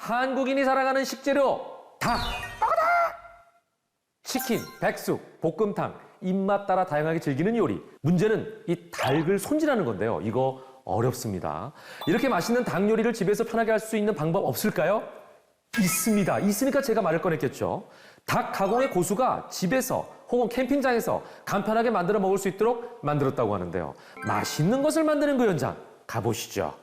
한국인이 사랑하는 식재료 닭. 치킨, 백숙, 볶음탕 입맛 따라 다양하게 즐기는 요리. 문제는 이 닭을 손질하는 건데요. 이거 어렵습니다. 이렇게 맛있는 닭 요리를 집에서 편하게 할 수 있는 방법 없을까요? 있습니다. 있으니까 제가 말을 꺼냈겠죠. 닭 가공의 고수가 집에서 혹은 캠핑장에서 간편하게 만들어 먹을 수 있도록 만들었다고 하는데요. 맛있는 것을 만드는 그 현장 가보시죠.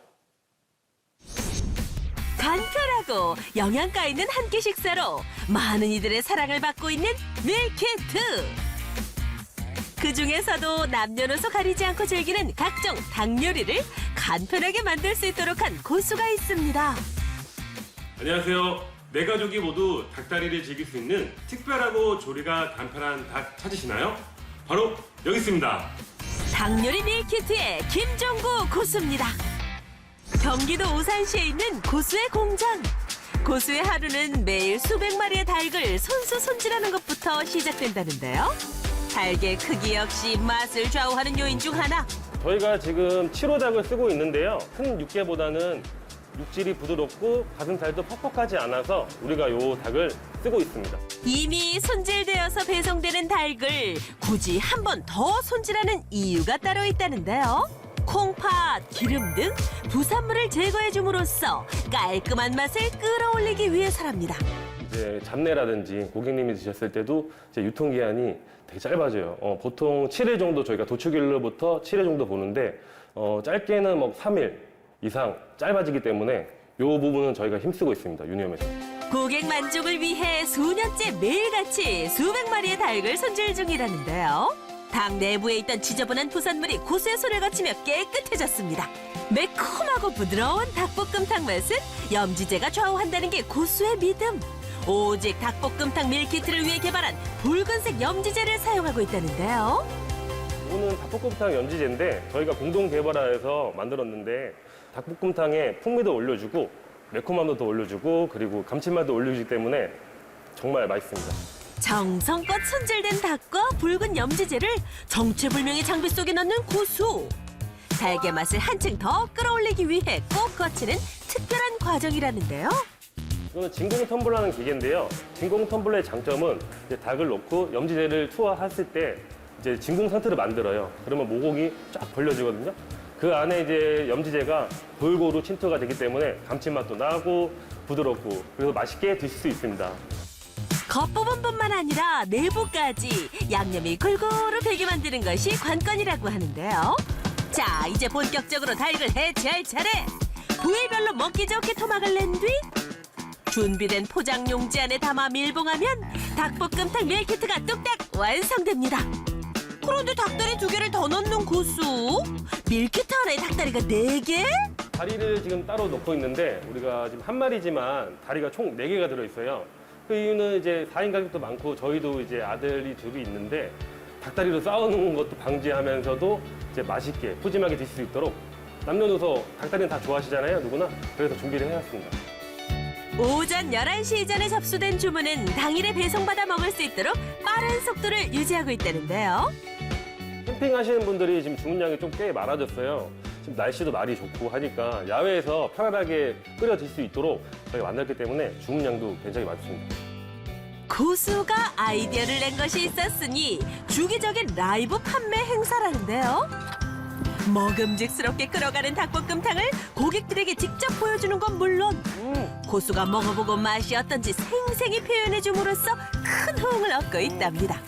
간편하고 영양가 있는 한 끼 식사로 많은 이들의 사랑을 받고 있는 밀키트. 그 중에서도 남녀노소 가리지 않고 즐기는 각종 닭 요리를 간편하게 만들 수 있도록 한 고수가 있습니다. 안녕하세요. 내 가족이 모두 닭다리를 즐길 수 있는 특별하고 조리가 간편한 닭 찾으시나요? 바로 여기 있습니다. 닭 요리 밀키트의 김종구 고수입니다. 경기도 오산시에 있는 고수의 공장. 고수의 하루는 매일 수백 마리의 닭을 손수 손질하는 것부터 시작된다는데요. 닭의 크기 역시 맛을 좌우하는 요인 중 하나. 저희가 지금 7호 닭을 쓰고 있는데요. 큰 육개보다는 육질이 부드럽고 가슴살도 퍽퍽하지 않아서 우리가 요 닭을 쓰고 있습니다. 이미 손질되어서 배송되는 닭을 굳이 한 번 더 손질하는 이유가 따로 있다는데요. 콩팥, 기름 등 부산물을 제거해 줌으로써 깔끔한 맛을 끌어올리기 위해서랍니다. 이제 잡내라든지 고객님이 드셨을 때도 이제 유통기한이 되게 짧아져요. 어, 보통 7일 정도 저희가 도축일로부터 7일 정도 보는데 어, 짧게는 뭐 3일 이상 짧아지기 때문에 이 부분은 저희가 힘쓰고 있습니다. 유니엄에서. 고객 만족을 위해 수년째 매일같이 수백 마리의 닭을 손질 중이라는데요. 닭 내부에 있던 지저분한 부산물이 고수의 손을 거치며 깨끗해졌습니다. 매콤하고 부드러운 닭볶음탕 맛은 염지제가 좌우한다는 게 고수의 믿음. 오직 닭볶음탕 밀키트를 위해 개발한 붉은색 염지제를 사용하고 있다는데요. 이거는 닭볶음탕 염지제인데 저희가 공동 개발하여서 만들었는데 닭볶음탕에 풍미도 올려주고 매콤함도 더 올려주고 그리고 감칠맛도 올려주기 때문에 정말 맛있습니다. 정성껏 손질된 닭과 붉은 염지제를 정체불명의 장비 속에 넣는 고수. 닭의 맛을 한층 더 끌어올리기 위해 꼭 거치는 특별한 과정이라는데요. 이거는 진공 텀블러라는 기계인데요. 진공 텀블러의 장점은 이제 닭을 넣고 염지제를 투하했을 때 이제 진공 상태를 만들어요. 그러면 모공이 쫙 벌려지거든요. 그 안에 이제 염지제가 골고루 침투가 되기 때문에 감칠맛도 나고 부드럽고 그래서 맛있게 드실 수 있습니다. 겉부분뿐만 아니라 내부까지 양념이 골고루 배게 만드는 것이 관건이라고 하는데요. 자, 이제 본격적으로 닭을 해체할 차례. 부위별로 먹기 좋게 토막을 낸 뒤 준비된 포장 용지 안에 담아 밀봉하면 닭볶음탕 밀키트가 뚝딱 완성됩니다. 그런데 닭다리 두 개를 더 넣는 고수? 밀키트 하나에 닭다리가 네 개? 다리를 지금 따로 넣고 있는데 우리가 지금 한 마리지만 다리가 총 네개가 들어있어요. 그 이유는 이제 4인 가족도 많고 저희도 이제 아들이 둘이 있는데 닭다리로 싸우는 것도 방지하면서도 이제 맛있게 푸짐하게 드실 수 있도록 남녀노소 닭다리는 다 좋아하시잖아요 누구나 그래서 준비를 해왔습니다. 오전 11시 이전에 접수된 주문은 당일에 배송받아 먹을 수 있도록 빠른 속도를 유지하고 있다는데요. 캠핑하시는 분들이 지금 주문량이 좀 꽤 많아졌어요. 지금 날씨도 날이 좋고 하니까 야외에서 편안하게 끓여 드실 수 있도록 저희가 만들었기 때문에 주문량도 굉장히 많습니다. 고수가 아이디어를 낸 것이 있었으니 주기적인 라이브 판매 행사라는데요. 먹음직스럽게 끓어가는 닭볶음탕을 고객들에게 직접 보여주는 건 물론 고수가 먹어보고 맛이 어떤지 생생히 표현해 줌으로써 큰 호응을 얻고 있답니다.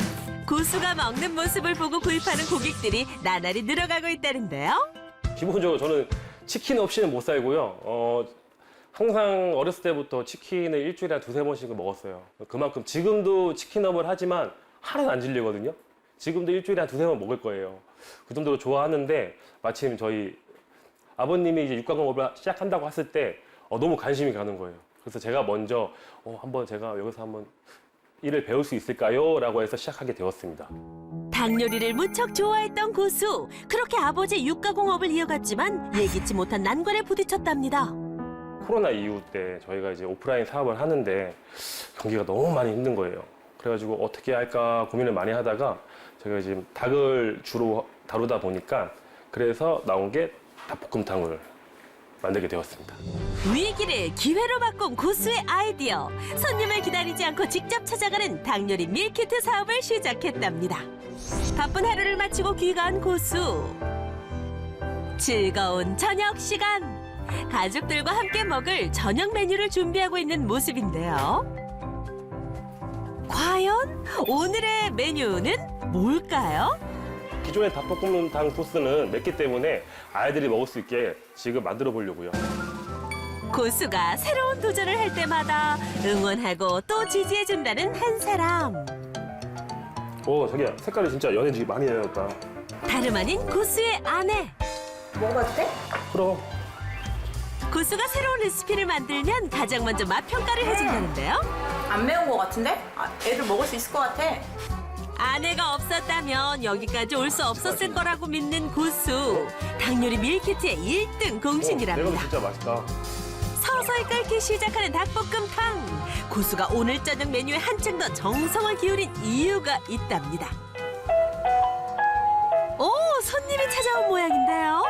고수가 먹는 모습을 보고 구입하는 고객들이 나날이 늘어가고 있다는데요. 기본적으로 저는 치킨 없이는 못 살고요. 어, 항상 어렸을 때부터 치킨을 일주일에 한 두세 번씩은 먹었어요. 그만큼 지금도 치킨업을 하지만 하루는 안 질리거든요. 지금도 일주일에 한 두세 번 먹을 거예요. 그 정도로 좋아하는데 마침 저희 아버님이 이제 육가공업을 시작한다고 했을 때 어, 너무 관심이 가는 거예요. 그래서 제가 먼저 어, 한번 제가 여기서 한번 일을 배울 수 있을까요? 라고 해서 시작하게 되었습니다. 닭 요리를 무척 좋아했던 고수. 그렇게 아버지 육가공업을 이어갔지만 예기치 못한 난관에 부딪혔답니다. 코로나 이후 때 저희가 이제 오프라인 사업을 하는데 경기가 너무 많이 힘든 거예요. 그래가지고 어떻게 할까 고민을 많이 하다가 제가 지금 닭을 주로 다루다 보니까 그래서 나온 게 닭볶음탕을 만들게 되었습니다. 위기를 기회로 바꾼 고수의 아이디어. 손님을 기다리지 않고 직접 찾아가는 닭요리 밀키트 사업을 시작했답니다. 바쁜 하루를 마치고 귀가한 고수. 즐거운 저녁 시간. 가족들과 함께 먹을 저녁 메뉴를 준비하고 있는 모습인데요. 과연 오늘의 메뉴는 뭘까요? 기존의 닭볶음탕 소스는 맵기 때문에 아이들이 먹을 수 있게 지금 만들어 보려고요. 고수가 새로운 도전을 할 때마다 응원하고 또 지지해준다는 한 사람. 오, 자기야, 색깔이 진짜 연해지기 많이 해졌다. 다름 아닌 고수의 아내. 먹어봐도 돼? 그럼. 고수가 새로운 레시피를 만들면 가장 먼저 맛 평가를 해준다는데요. 안 매운 거 같은데? 아, 애들 먹을 수 있을 것 같아. 아내가 없었다면 여기까지 올 수 없었을 거라고 믿는 고수. 닭요리 밀키트의 1등 오, 내가 어, 공신이랍니다. 진짜 맛있다. 서서히 끓기 시작하는 닭볶음탕. 고수가 오늘 저녁 메뉴에 한층 더 정성을 기울인 이유가 있답니다. 오, 손님이 찾아온 모양인데요.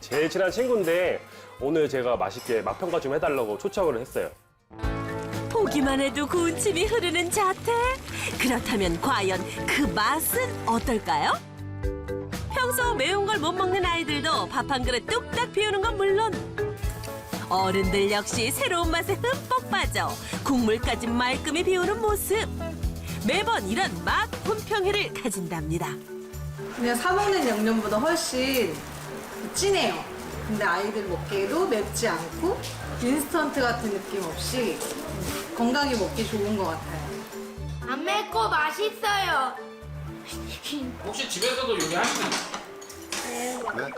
제일 친한 친구인데 오늘 제가 맛있게 맛평가 좀 해달라고 초청을 했어요. 보기만 해도 군침이 흐르는 자태. 그렇다면 과연 그 맛은 어떨까요? 평소 매운 걸 못 먹는 아이들도 밥 한 그릇 뚝딱 비우는 건 물론 어른들 역시 새로운 맛에 흠뻑 빠져 국물까지 말끔히 비우는 모습. 매번 이런 맛 품평회를 가진답니다. 그냥 사 먹는 양념보다 훨씬 진해요. 근데 아이들 먹기에도 맵지 않고 인스턴트 같은 느낌 없이 건강히 먹기 좋은 것 같아요. 안 맵고 맛있어요. 혹시 집에서도 요리 하시나요? 네?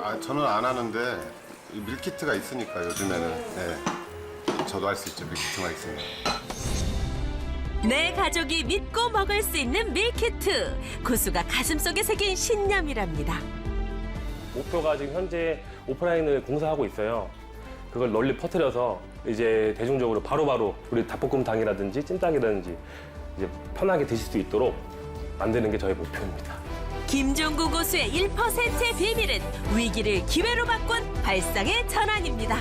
아, 아, 저는 안 하는데 이 밀키트가 있으니까 요즘에는 네. 저도 할 수 있죠 밀키트만 있으면 내 가족이 믿고 먹을 수 있는 밀키트. 고수가 가슴속에 새긴 신념이랍니다. 목표가 지금 현재 오프라인을 공사하고 있어요. 그걸 널리 퍼뜨려서 이제 대중적으로 바로바로 우리 닭볶음탕이라든지 찜닭이라든지 이제 편하게 드실 수 있도록 만드는 게 저희 목표입니다. 김종구 고수의 1%의 비밀은 위기를 기회로 바꾼 발상의 전환입니다.